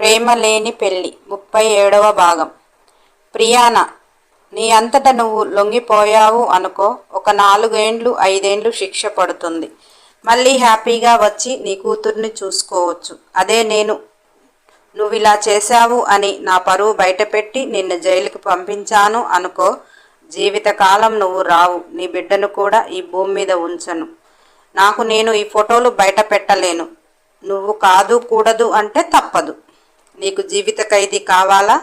ప్రేమ లేని పెళ్ళి ముప్పై ఏడవ భాగం. ప్రియాన నీ అంతట నువ్వు లొంగిపోయావు అనుకో. ఒక నాలుగేండ్లు ఐదేండ్లు శిక్ష పడుతుంది. మళ్ళీ హ్యాపీగా వచ్చి నీ కూతుర్ని చూసుకోవచ్చు. అదే నేను నువ్వు ఇలా చేశావు అని నా పరువు బయటపెట్టి నిన్ను జైలుకి పంపించాను అనుకో. జీవితకాలం నువ్వు రావు. నీ బిడ్డను కూడా ఈ భూమి మీద ఉంచను. నాకు నేను ఈ ఫోటోలు బయట పెట్టలేను. నువ్వు కాదు కూడదు అంటే తప్పదు. నీకు జీవిత ఖైదీ కావాలా?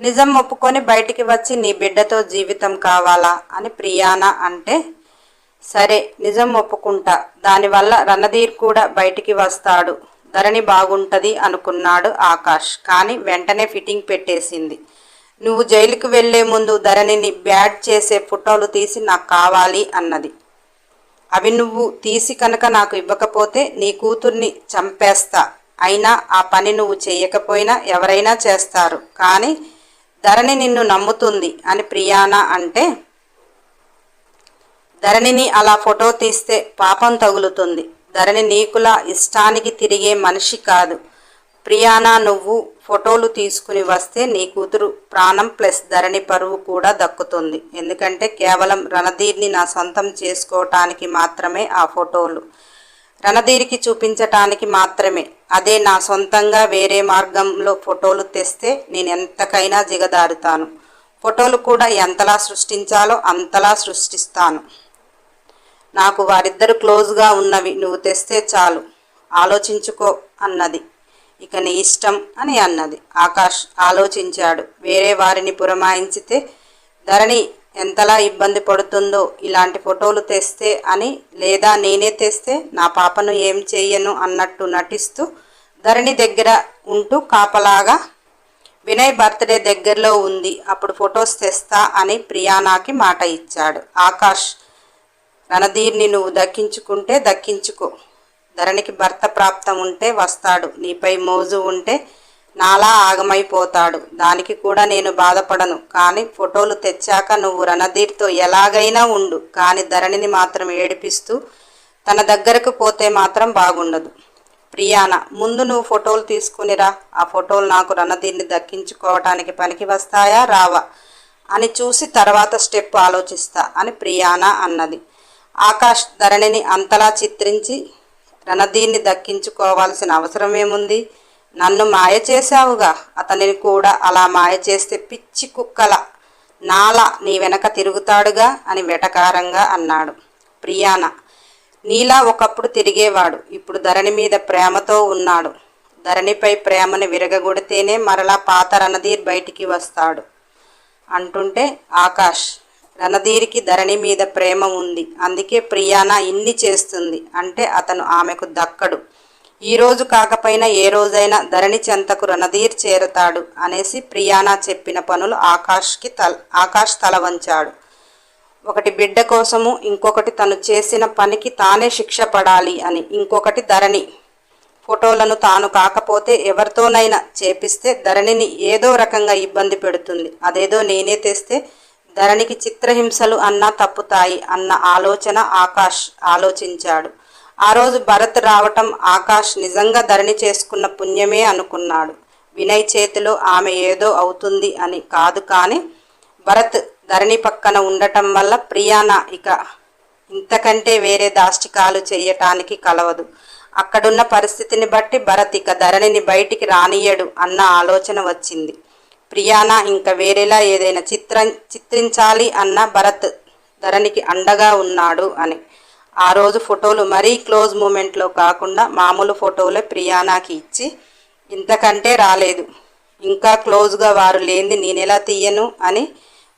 నిజం ఒప్పుకొని బయటికి వచ్చి నీ బిడ్డతో జీవితం కావాలా? అని ప్రియానా అంటే సరే నిజం ఒప్పుకుంటా. దానివల్ల రణధీర్ కూడా బయటికి వస్తాడు. ధరణి బాగుంటుంది అనుకున్నాడు ఆకాష్. కానీ వెంటనే ఫిట్టింగ్ పెట్టేసింది. నువ్వు జైలుకు వెళ్ళే ముందు ధరణిని బ్యాడ్ చేసే ఫోటోలు తీసి నాకు కావాలి అన్నది. అవి నువ్వు తీసి కనుక నాకు ఇవ్వకపోతే నీ కూతుర్ని చంపేస్తా. అయినా ఆ పని నువ్వు చేయకపోయినా ఎవరైనా చేస్తారు. కానీ ధరణి నిన్ను నమ్ముతుంది అని ప్రియానా అంటే ధరణిని అలా ఫోటో తీస్తే పాపం తగులుతుంది. ధరణి నీకులా ఇష్టానికి తిరిగే మనిషి కాదు. ప్రియానా నువ్వు ఫోటోలు తీసుకుని వస్తే నీ కూతురు ప్రాణం ప్లస్ ధరణి పరువు కూడా దక్కుతుంది. ఎందుకంటే కేవలం రణధీర్ని నా సొంతం చేసుకోవటానికి మాత్రమే ఆ ఫోటోలు. రణధీర్కి చూపించటానికి మాత్రమే. అదే నా సొంతంగా వేరే మార్గంలో ఫోటోలు తెస్తే నేను ఎంతకైనా జిగదారుతాను. ఫోటోలు కూడా ఎంతలా సృష్టించాలో అంతలా సృష్టిస్తాను. నాకు వారిద్దరు క్లోజ్గా ఉన్నవి నువ్వు తెస్తే చాలు. ఆలోచించుకో అన్నది. ఇక నీ ఇష్టం అని అన్నది. ఆకాష్ ఆలోచించాడు. వేరే వారిని పురమాయించితే ధరణి ఎంతలా ఇబ్బంది పడుతుందో ఇలాంటి ఫోటోలు తెస్తే అని లేదా నేనే తెస్తే నా పాపను ఏం చేయను అన్నట్టు నటిస్తూ ధరణి దగ్గర ఉంటూ కాపలాగా వినయ్ బర్త్డే దగ్గరలో ఉంది అప్పుడు ఫొటోస్ తెస్తా అని ప్రియానాకి మాట ఇచ్చాడు. ఆకాష్ రణధీర్ని నువ్వు దక్కించుకుంటే దక్కించుకో. ధరణికి భర్త ప్రాప్తం ఉంటే వస్తాడు. నీపై మోజు ఉంటే నాలా ఆగమైపోతాడు. దానికి కూడా నేను బాధపడను. కానీ ఫోటోలు తెచ్చాక నువ్వు రణధీర్తో ఎలాగైనా ఉండు. కానీ ధరణిని మాత్రం ఏడిపిస్తూ తన దగ్గరకు పోతే మాత్రం బాగుండదు. ప్రియాన ముందు నువ్వు ఫోటోలు తీసుకునిరా ఆ ఫోటోలు నాకు రణధీర్ని దక్కించుకోవటానికి పనికి వస్తాయా? రావా. అని చూసి తర్వాత స్టెప్ ఆలోచిస్తా అని ప్రియాన అన్నది. ఆకాష్ ధరణిని అంతలా చిత్రించి రణధీర్ని దక్కించుకోవాల్సిన అవసరం ఏముంది? నన్ను మాయ చేశావుగా అతనిని కూడా అలా మాయ చేస్తే పిచ్చి కుక్కల నాలా నీ వెనక తిరుగుతాడుగా అని వెటకారంగా అన్నాడు. ప్రియాన నీలా ఒకప్పుడు తిరిగేవాడు ఇప్పుడు ధరణి మీద ప్రేమతో ఉన్నాడు. ధరణిపై ప్రేమను విరగగొడితేనే మరలా పాత రణధీర్ బయటికి వస్తాడు. అంటుంటే ఆకాష్ రణధీరికి ధరణి మీద ప్రేమ ఉంది అందుకే ప్రియాన ఇన్ని చేస్తుంది అంటే అతను ఆమెకు దక్కడు. ఈ రోజు కాకపోయినా ఏ రోజైనా ధరణి చెంతకు రణధీర్ చేరతాడు అనేసి ప్రియానా చెప్పిన పనులు ఆకాష్కి తల ఆకాష్ తల వంచాడు. ఒకటి బిడ్డ కోసము ఇంకొకటి తను చేసిన పనికి తానే శిక్ష పడాలి అని. ఇంకొకటి ధరణి. ఫోటోలను తాను కాకపోతే ఎవరితోనైనా చేపిస్తే ధరణిని ఏదో రకంగా ఇబ్బంది పెడుతుంది. అదేదో నేనే తెస్తే ధరణికి చిత్రహింసలు అన్నా తప్పుతాయి అన్న ఆలోచన ఆకాష్ ఆలోచించాడు. ఆ రోజు భరత్ రావటం ఆకాష్ నిజంగా ధరణి చేసుకున్న పుణ్యమే అనుకున్నాడు. వినయ్ చేతిలో ఆమె ఏదో అవుతుంది అని కాదు కానీ భరత్ ధరణి పక్కన ఉండటం వల్ల ప్రియాన ఇక ఇంతకంటే వేరే దాష్టికాలు చేయటానికి కలవదు. అక్కడున్న పరిస్థితిని బట్టి భరత్ ఇక ధరణిని బయటికి రానియడు అన్న ఆలోచన వచ్చింది. ప్రియాన ఇంకా వేరేలా ఏదైనా చిత్ర చిత్రించాలి అన్న భరత్ ధరణికి అండగా ఉన్నాడు అని ఆ రోజు ఫోటోలు మరీ క్లోజ్ మూమెంట్లో కాకుండా మామూలు ఫోటోలే ప్రియానాకి ఇచ్చి ఇంతకంటే రాలేదు. ఇంకా క్లోజ్గా వారు లేనిది నేనెలా తీయను అని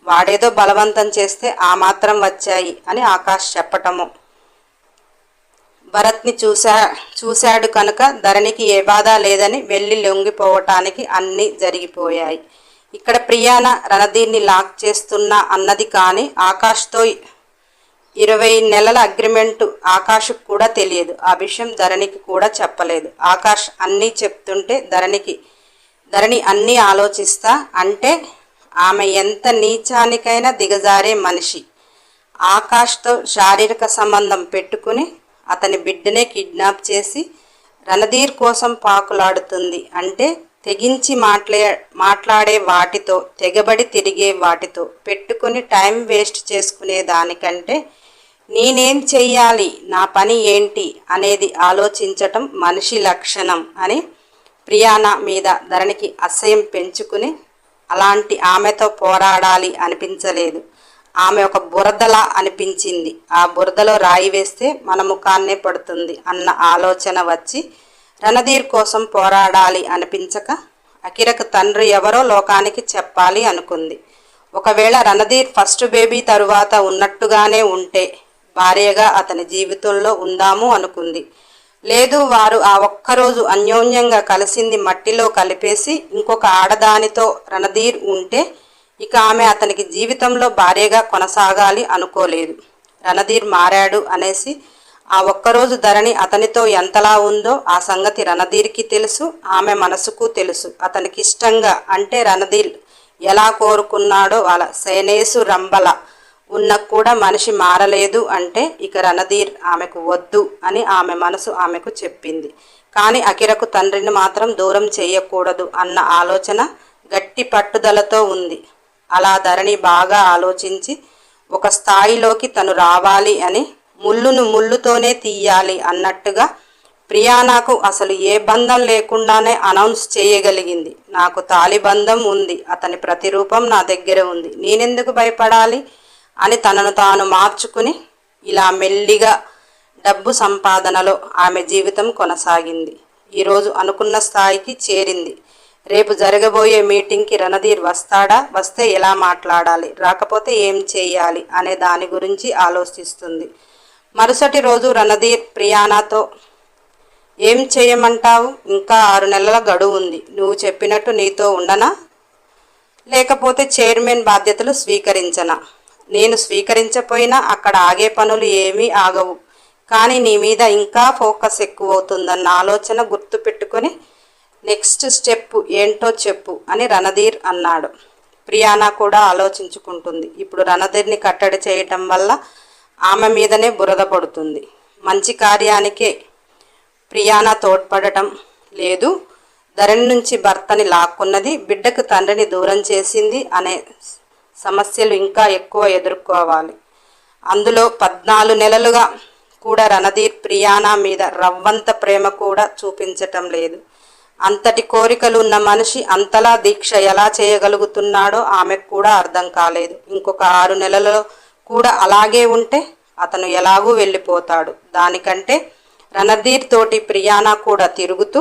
వాడేదో బలవంతం చేస్తే ఆ మాత్రం వచ్చాయి అని ఆకాష్ చెప్పటము. భరత్ని చూసా చూశాడు కనుక ధరణికి ఏ బాధ లేదని వెళ్ళి లొంగిపోవటానికి అన్నీ జరిగిపోయాయి. ఇక్కడ ప్రియాన రణధీర్ని లాక్ చేస్తున్నా అన్నది కానీ ఆకాష్తో ఇరవై నెలల అగ్రిమెంటు ఆకాష్కు కూడా తెలియదు. ఆ విషయం ధరణికి కూడా చెప్పలేదు. ఆకాష్ అన్నీ చెప్తుంటే ధరణికి ధరణి అన్నీ ఆలోచిస్తా అంటే ఆమె ఎంత నీచానికైనా దిగజారే మనిషి. ఆకాష్తో శారీరక సంబంధం పెట్టుకుని అతని బిడ్డనే కిడ్నాప్ చేసి రణధీర్ కోసం పాకులాడుతుంది అంటే తెగించి మాట్లా మాట్లాడే వాటితో తెగబడి తిరిగే వాటితో పెట్టుకుని టైం వేస్ట్ చేసుకునే దానికంటే నేనేం చెయ్యాలి? నా పని ఏంటి? అనేది ఆలోచించటం మనిషి లక్షణం అని ప్రియానా మీద ధరణికి అసహ్యం పెంచుకుని అలాంటి ఆమెతో పోరాడాలి అనిపించలేదు. ఆమె ఒక బురదలా అనిపించింది. ఆ బురదలో రాయి వేస్తే మన ముఖాన్నే పడుతుంది అన్న ఆలోచన వచ్చి రణధీర్ కోసం పోరాడాలి అనిపించక అకిరకు తండ్రి ఎవరో లోకానికి చెప్పాలి అనుకుంది. ఒకవేళ రణధీర్ ఫస్ట్ బేబీ తరువాత ఉన్నట్టుగానే ఉంటే భార్యగా అతని జీవితంలో ఉందాము అనుకుంది. లేదు వారు ఆ ఒక్కరోజు అన్యోన్యంగా కలిసింది మట్టిలో కలిపేసి ఇంకొక ఆడదానితో రణధీర్ ఉంటే ఇక ఆమె అతనికి జీవితంలో భార్యగా కొనసాగాలి అనుకోలేదు. రణధీర్ మారాడు అనేసి ఆ ఒక్కరోజు ధరణి అతనితో ఎంతలా ఉందో ఆ సంగతి రణధీర్కి తెలుసు ఆమె మనసుకు తెలుసు. అతనికి ఇష్టంగా అంటే రణధీర్ ఎలా కోరుకున్నాడో అలా సేనేసు రంబల ఉన్న కూడా మనిషి మారలేదు అంటే ఇక రణధీర్ ఆమెకు వద్దు అని ఆమె మనసు ఆమెకు చెప్పింది. కానీ అఖిరకు తండ్రిని మాత్రం దూరం చేయకూడదు అన్న ఆలోచన గట్టి పట్టుదలతో ఉంది. అలా ధరణి బాగా ఆలోచించి ఒక స్థాయిలోకి తను రావాలి అని ముళ్ళును ముళ్ళుతోనే తీయాలి అన్నట్టుగా ప్రియానాకు అసలు ఏ బంధం లేకుండానే అనౌన్స్ చేయగలిగింది. నాకు తాలిబంధం ఉంది. అతని ప్రతిరూపం నా దగ్గర ఉంది. నేనెందుకు భయపడాలి? అని తనను తాను మార్చుకుని ఇలా మెల్లిగా డబ్బు సంపాదనలో ఆమె జీవితం కొనసాగింది. ఈరోజు అనుకున్న స్థాయికి చేరింది. రేపు జరగబోయే మీటింగ్కి రణధీర్ వస్తాడా? వస్తే ఎలా మాట్లాడాలి? రాకపోతే ఏం చేయాలి? అనే దాని గురించి ఆలోచిస్తుంది. మరుసటి రోజు రణధీర్ ప్రియానాతో ఏం చేయమంటావు? ఇంకా ఆరు నెలల గడువు ఉంది. నువ్వు చెప్పినట్టు నీతో ఉండనా? లేకపోతే చైర్మన్ బాధ్యతలు స్వీకరించనా? నేను స్వీకరించపోయినా అక్కడ ఆగే పనులు ఏమీ ఆగవు. కానీ నీ మీద ఇంకా ఫోకస్ ఎక్కువ అవుతుందన్న ఆలోచన గుర్తు పెట్టుకొని నెక్స్ట్ స్టెప్ ఏంటో చెప్పు అని రణధీర్ అన్నాడు. ప్రియానా కూడా ఆలోచించుకుంటుంది. ఇప్పుడు రణధీర్ని కట్టడి చేయటం వల్ల ఆమె మీదనే బురద పడుతుంది. మంచి కార్యానికే ప్రియానా తోడ్పడటం లేదు. ధరణి నుంచి భర్తని లాక్కున్నది బిడ్డకు తండ్రిని దూరం చేసింది అనే సమస్యలు ఇంకా ఎక్కువ ఎదుర్కోవాలి. అందులో పద్నాలుగు నెలలుగా కూడా రణధీర్ ప్రియానా మీద రవ్వంత ప్రేమ కూడా చూపించటం లేదు. అంతటి కోరికలు ఉన్న మనిషి అంతలా దీక్ష ఎలా చేయగలుగుతున్నాడో ఆమెకు కూడా అర్థం కాలేదు. ఇంకొక ఆరు నెలలలో కూడా అలాగే ఉంటే అతను ఎలాగూ వెళ్ళిపోతాడు. దానికంటే రణధీర్ తోటి ప్రియానా కూడా తిరుగుతూ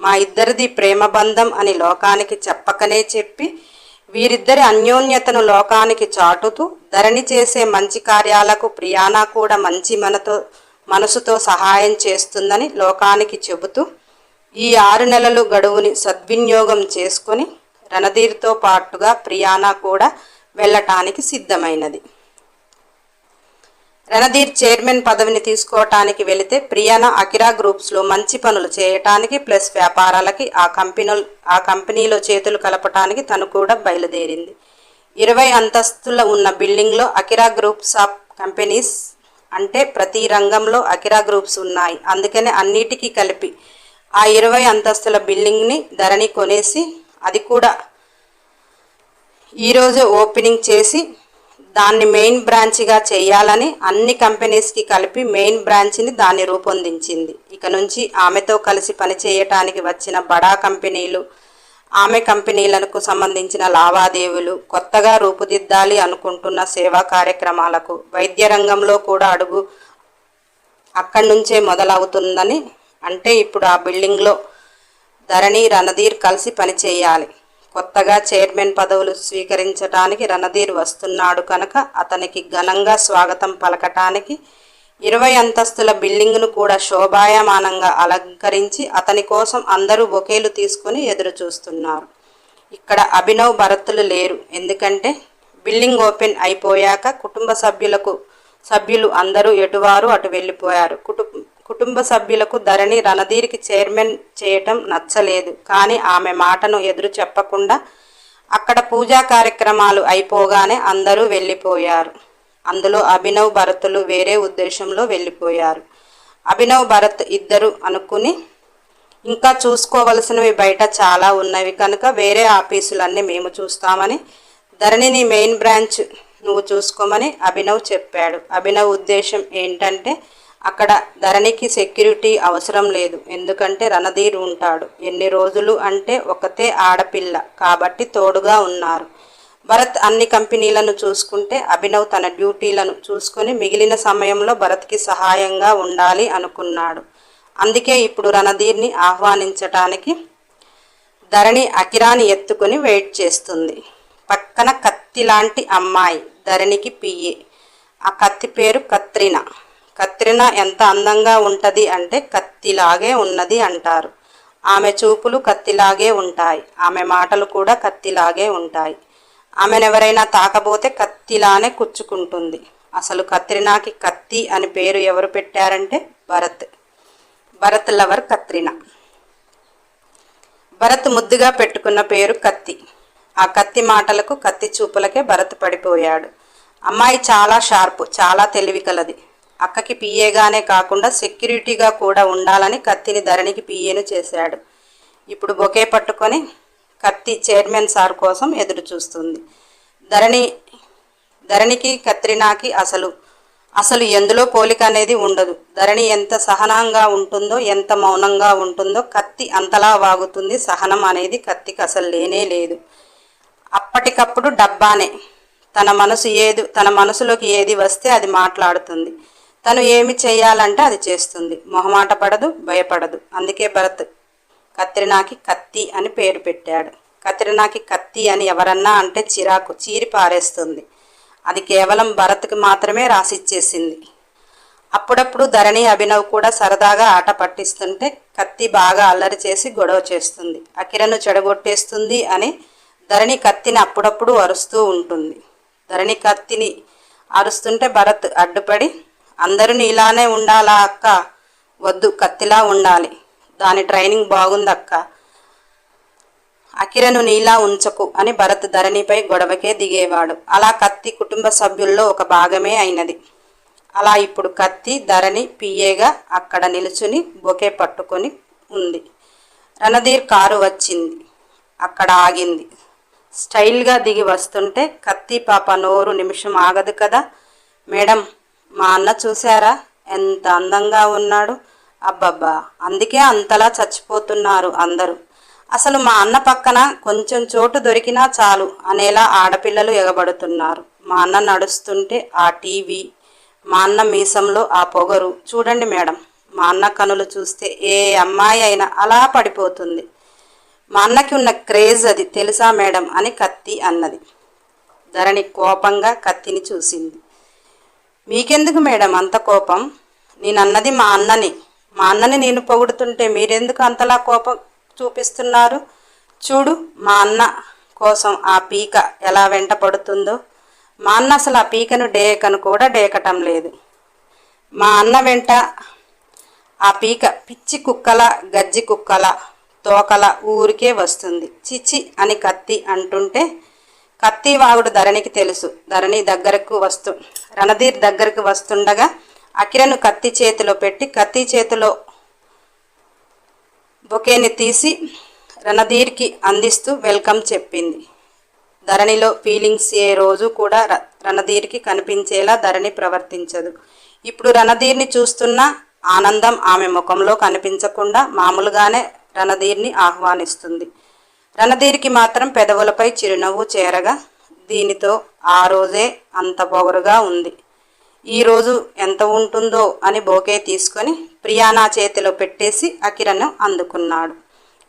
మా ఇద్దరిది ప్రేమ బంధం అని లోకానికి చెప్పకనే చెప్పి వీరిద్దరి అన్యోన్యతను లోకానికి చాటుతూ ధరణి చేసే మంచి కార్యాలకు ప్రియానా కూడా మంచి మనతో మనసుతో సహాయం చేస్తుందని లోకానికి చెబుతూ ఈ ఆరు నెలలు గడువుని సద్వినియోగం చేసుకొని రణధీర్తో పాటుగా ప్రియానా కూడా వెళ్ళటానికి సిద్ధమైనది. రణధీర్ చైర్మన్ పదవిని తీసుకోవటానికి వెళితే ప్రియానా అకిరా గ్రూప్స్లో మంచి పనులు చేయటానికి ప్లస్ వ్యాపారాలకి ఆ కంపెనీలు ఆ కంపెనీలో చేతులు కలపటానికి తను కూడా బయలుదేరింది. ఇరవై అంతస్తుల ఉన్న బిల్డింగ్లో అకిరా గ్రూప్స్ ఆఫ్ కంపెనీస్ అంటే ప్రతి రంగంలో అకిరా గ్రూప్స్ ఉన్నాయి. అందుకనే అన్నిటికీ కలిపి ఆ ఇరవై అంతస్తుల బిల్డింగ్ని ధరణి కొనేసి అది కూడా ఈరోజు ఓపెనింగ్ చేసి దాన్ని మెయిన్ బ్రాంచ్గా చేయాలని అన్ని కంపెనీస్కి కలిపి మెయిన్ బ్రాంచ్ని దాన్ని రూపొందించింది. ఇక నుంచి ఆమెతో కలిసి పనిచేయటానికి వచ్చిన బడా కంపెనీలు ఆమె కంపెనీలకు సంబంధించిన లావాదేవీలు కొత్తగా రూపుదిద్దాలి అనుకుంటున్న సేవా కార్యక్రమాలకు వైద్య రంగంలో కూడా అడుగు అక్కడి నుంచే మొదలవుతుందని అంటే ఇప్పుడు ఆ బిల్డింగ్లో ధరణి రణధీర్ కలిసి పనిచేయాలి కొత్తగా చైర్మన్ పదవులు స్వీకరించడానికి రణధీర్ వస్తున్నాడు కనుక అతనికి ఘనంగా స్వాగతం పలకటానికి ఇరవై అంతస్తుల బిల్డింగ్ను కూడా శోభాయమానంగా అలంకరించి అతని కోసం అందరూ బొకేలు తీసుకుని ఎదురు చూస్తున్నారు ఇక్కడ అభినవ్ భరత్లు లేరు. ఎందుకంటే బిల్డింగ్ ఓపెన్ అయిపోయాక కుటుంబ సభ్యులకు సభ్యులు అందరూ ఎటువారు అటు వెళ్ళిపోయారు. కుటుంబ కుటుంబ సభ్యులకు ధరణి రణధీర్కి చైర్మన్ చేయటం నచ్చలేదు. కానీ ఆమె మాటను ఎదురు చెప్పకుండా అక్కడ పూజా కార్యక్రమాలు అయిపోగానే అందరూ వెళ్ళిపోయారు. అందులో అభినవ్ భరత్లు వేరే ఉద్దేశంలో వెళ్ళిపోయారు. అభినవ్ భరత్ ఇద్దరు అనుకుని ఇంకా చూసుకోవలసినవి బయట చాలా ఉన్నవి కనుక వేరే ఆఫీసులన్నీ మేము చూస్తామని ధరణిని మెయిన్ బ్రాంచ్ నువ్వు చూసుకోమని అభినవ్ చెప్పాడు. అభినవ్ ఉద్దేశం ఏంటంటే అక్కడ ధరణికి సెక్యూరిటీ అవసరం లేదు. ఎందుకంటే రణధీర్ ఉంటాడు. ఎన్ని రోజులు అంటే ఒకతే ఆడపిల్ల కాబట్టి తోడుగా ఉన్నారు. భరత్ అన్ని కంపెనీలను చూసుకుంటే అభినవ్ తన డ్యూటీలను చూసుకొని మిగిలిన సమయంలో భరత్కి సహాయంగా ఉండాలి అనుకున్నాడు. అందుకే ఇప్పుడు రణధీర్ని ఆహ్వానించటానికి ధరణి అకిరాని ఎత్తుకుని వెయిట్ చేస్తుంది. పక్కన కత్తి లాంటి అమ్మాయి ధరణికి పియ్యే ఆ కత్తి పేరు కత్రినా. కత్రినా ఎంత అందంగా ఉంటుంది అంటే కత్తిలాగే ఉన్నది అంటారు. ఆమె చూపులు కత్తిలాగే ఉంటాయి. ఆమె మాటలు కూడా కత్తిలాగే ఉంటాయి. ఆమెనెవరైనా తాకబోతే కత్తిలానే కుచ్చుకుంటుంది. అసలు కత్రినాకి కత్తి అని పేరు ఎవరు పెట్టారంటే భరత్. భరత్ లవర్ కత్రినా భరత్ ముద్దుగా పెట్టుకున్న పేరు కత్తి. ఆ కత్తి మాటలకు కత్తి చూపులకే భరత్ పడిపోయాడు. అమ్మాయి చాలా షార్ప్ చాలా తెలివి కలది. అక్కకి పిఏగానే కాకుండా సెక్యూరిటీగా కూడా ఉండాలని కత్తిని ధరణికి పిఏను చేశాడు. ఇప్పుడు బొకే పట్టుకొని కత్తి చైర్మన్ సార్ కోసం ఎదురు చూస్తుంది. ధరణి ధరణికి కత్రినాకి అసలు అసలు ఎందులో పోలిక అనేది ఉండదు. ధరణి ఎంత సహనంగా ఉంటుందో ఎంత మౌనంగా ఉంటుందో కత్తి అంతలా వాగుతుంది. సహనం అనేది కత్తికి అసలు లేనే లేదు. అప్పటికప్పుడు డబ్బానే. తన మనసు ఏది తన మనసులోకి ఏది వస్తే అది మాట్లాడుతుంది. తను ఏమి చేయాలంటే అది చేస్తుంది. మొహమాట పడదు భయపడదు. అందుకే భరత్ కత్రినాకి కత్తి అని పేరు పెట్టాడు. కత్రినాకి కత్తి అని ఎవరన్నా అంటే చిరాకు చీరి పారేస్తుంది. అది కేవలం భరత్కి మాత్రమే రాసిచ్చేసింది. అప్పుడప్పుడు ధరణి అభినవ్ కూడా సరదాగా ఆట పట్టిస్తుంటే కత్తి బాగా అల్లరి చేసి గొడవ చేస్తుంది. అకిరను చెడగొట్టేస్తుంది అని ధరణి కత్తిని అప్పుడప్పుడు అరుస్తూ ఉంటుంది. ధరణి కత్తిని అరుస్తుంటే భరత్ అడ్డుపడి అందరూ నీలానే ఉండాలా అక్క? వద్దు కత్తిలా ఉండాలి. దాని ట్రైనింగ్ బాగుందక్క. అకిరను నీలా ఉంచకు అని భరత్ ధరణిపై గొడవకే దిగేవాడు. అలా కత్తి కుటుంబ సభ్యుల్లో ఒక భాగమే అయినది. అలా ఇప్పుడు కత్తి ధరణి పియేగా అక్కడ నిలుచుని బొకే పట్టుకొని ఉంది. రణధీర్ కారు వచ్చింది. అక్కడ ఆగింది. స్టైల్గా దిగి వస్తుంటే కత్తి పాప నోరు నిమిషం ఆగదు కదా? మేడం మా అన్న చూసారా ఎంత అందంగా ఉన్నాడు. అబ్బబ్బా! అందుకే అంతలా చచ్చిపోతున్నారు అందరూ. అసలు మా అన్న పక్కన కొంచెం చోటు దొరికినా చాలు అనేలా ఆడపిల్లలు ఎగబడుతున్నారు. మా అన్న నడుస్తుంటే ఆ టీవీ మా అన్న మీసంలో ఆ పొగరు. చూడండి మేడం మా అన్న కనులు చూస్తే ఏ అమ్మాయి అయినా అలా పడిపోతుంది. మా అన్నకి ఉన్న క్రేజ్ అది తెలుసా మేడం అని కత్తి అన్నది. ధరణి కోపంగా కత్తిని చూసింది. మీకెందుకు మేడం అంత కోపం? నేనన్నది మా అన్నని. మా అన్నని నేను పొగుడుతుంటే మీరెందుకు అంతలా కోపం చూపిస్తున్నారు? చూడు మా అన్న కోసం ఆ పీక ఎలా వెంట పడుతుందో. మా అన్న అసలు ఆ పీకను డేకను కూడా డేకటం లేదు. మా అన్న వెంట ఆ పీక పిచ్చి కుక్కల గజ్జి కుక్కల తోకల ఊరికే వస్తుంది. చిచి అని కత్తి అంటుంటే కత్తి వాగుడు ధరణికి తెలుసు. ధరణి దగ్గరకు వస్తు రణధీర్ దగ్గరకు వస్తుండగా అఖిలను కత్తి చేతిలో పెట్టి కత్తి చేతిలో బొకేని తీసి రణధీర్కి అందిస్తూ వెల్కమ్ చెప్పింది. ధరణిలో ఫీలింగ్స్ ఏ రోజు కూడా ర- రణధీర్కి కనిపించేలా ధరణి ప్రవర్తించదు. ఇప్పుడు రణధీర్ని చూస్తున్న ఆనందం ఆమె ముఖంలో కనిపించకుండా మామూలుగానే రణధీర్ని ఆహ్వానిస్తుంది. రణధీర్కి మాత్రం పెదవులపై చిరునవ్వు చేరగా దీనితో ఆ రోజే అంత పొగరుగా ఉంది. ఈరోజు ఎంత ఉంటుందో అని బోకే తీసుకొని ప్రియానా చేతిలో పెట్టేసి అకిరను అందుకున్నాడు.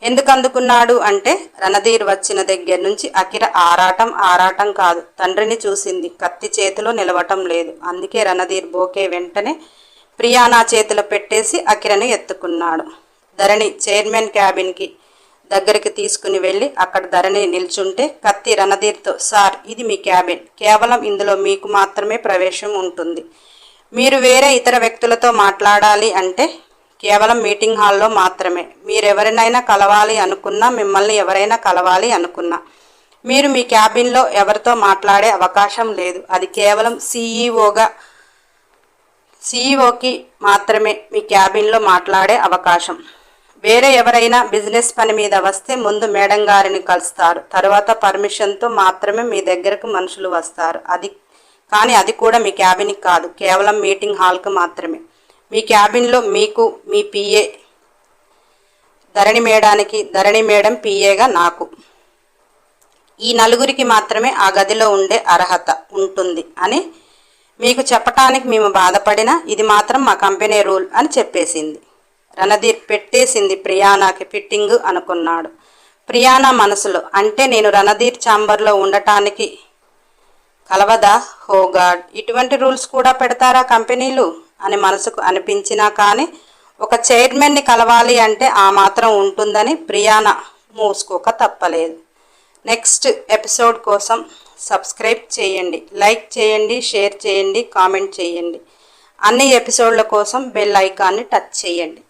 ఎందుకు అందుకున్నాడు అంటే రణధీర్ వచ్చిన దగ్గర నుంచి అకిర ఆరాటం ఆరాటం కాదు. తండ్రిని చూసింది. కత్తి చేతిలో నిలవటం లేదు. అందుకే రణధీర్ బోకే వెంటనే ప్రియానా చేతిలో పెట్టేసి అకిరను ఎత్తుకున్నాడు. ధరణి చైర్మన్ క్యాబిన్కి దగ్గరికి తీసుకుని వెళ్ళి అక్కడ ధరణి నిల్చుంటే కత్తి రణధీర్తో సార్ ఇది మీ క్యాబిన్. కేవలం ఇందులో మీకు మాత్రమే ప్రవేశం ఉంటుంది. మీరు వేరే ఇతర వ్యక్తులతో మాట్లాడాలి అంటే కేవలం మీటింగ్ హాల్లో మాత్రమే. మీరెవరినైనా కలవాలి అనుకున్నా మిమ్మల్ని ఎవరైనా కలవాలి అనుకున్నా. మీరు మీ క్యాబిన్లో ఎవరితో మాట్లాడే అవకాశం లేదు. అది కేవలం సీఈఓగా సీఈఓకి మాత్రమే మీ క్యాబిన్లో మాట్లాడే అవకాశం. వేరే ఎవరైనా బిజినెస్ పని మీద వస్తే ముందు మేడం గారిని కలుస్తారు. తర్వాత పర్మిషన్తో మాత్రమే మీ దగ్గరకు మనుషులు వస్తారు. అది కానీ అది కూడా మీ క్యాబిన్కి కాదు. కేవలం మీటింగ్ హాల్కి మాత్రమే. మీ క్యాబిన్లో మీకు మీ పిఏ ధరణి మేడానికి ధరణి మేడం పిఏగా నాకు. ఈ నలుగురికి మాత్రమే ఆ గదిలో ఉండే అర్హత ఉంటుంది అని మీకు చెప్పటానికి మేము బాధపడినా ఇది మాత్రం మా కంపెనీ రూల్ అని చెప్పేసింది. రణధీర్ పెట్టేసింది ప్రియానాకి ఫిట్టింగ్ అనుకున్నాడు. ప్రియానా మనసులో అంటే నేను రణధీర్ ఛాంబర్లో ఉండటానికి కలవదా? హో గాడ్ ఇటువంటి రూల్స్ కూడా పెడతారా కంపెనీలు? అని మనసుకు అనిపించినా కానీ ఒక చైర్మన్ని కలవాలి అంటే ఆ మాత్రం ఉంటుందని ప్రియానా మూసుకోక తప్పలేదు. నెక్స్ట్ ఎపిసోడ్ కోసం సబ్స్క్రైబ్ చేయండి లైక్ చేయండి షేర్ చేయండి కామెంట్ చేయండి. అన్ని ఎపిసోడ్ల కోసం బెల్ ఐకాన్ని టచ్ చేయండి.